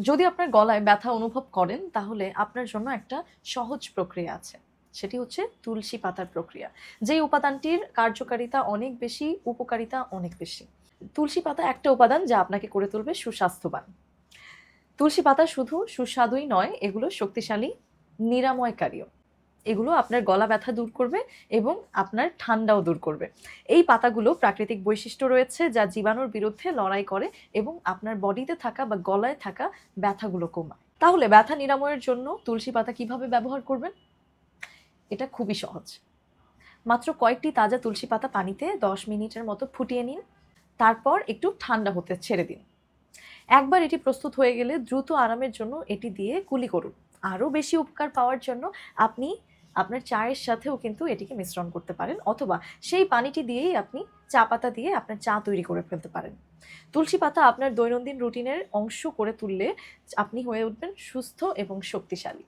যদি আপনার গলায় ব্যথা অনুভব করেন, তাহলে আপনার জন্য একটা সহজ প্রক্রিয়া আছে। সেটি হচ্ছে তুলসী পাতার প্রক্রিয়া। যেই উপাদানটির কার্যকারিতা অনেক বেশি, উপকারিতা অনেক বেশি। তুলসী পাতা একটা উপাদান যা আপনাকে করে তুলবে সুস্বাস্থ্যবান। তুলসী পাতা শুধু সুস্বাদুই নয়, এগুলো শক্তিশালী, নিরাময়কারীও। এগুলো আপনার গলা ব্যথা দূর করবে এবং আপনার ঠান্ডাও দূর করবে। এই পাতাগুলো প্রাকৃতিক বৈশিষ্ট্য রয়েছে যা জীবাণুর বিরুদ্ধে লড়াই করে এবং আপনার বডিতে থাকা বা গলায় থাকা ব্যথাগুলো কমায়। তাহলে ব্যথা নিরাময়ের জন্য তুলসী পাতা কীভাবে ব্যবহার করবেন? এটা খুবই সহজ। মাত্র কয়েকটি তাজা তুলসী পাতা পানিতে দশ মিনিটের মতো ফুটিয়ে নিন। তারপর একটু ঠান্ডা হতে ছেড়ে দিন। একবার এটি প্রস্তুত হয়ে গেলে দ্রুত আরামের জন্য এটি দিয়ে কুলি করুন। আরও বেশি উপকার পাওয়ার জন্য আপনি আপনার চায়ের সাথেও কিন্তু এটিকে মিশ্রণ করতে পারেন অথবা সেই পানিটি দিয়েই আপনি চা পাতা দিয়ে আপনার চা তৈরি করে ফেলতে পারেন। তুলসী পাতা আপনার দৈনন্দিন রুটিনের অংশ করে তুললে আপনি হয়ে উঠবেন সুস্থ এবং শক্তিশালী।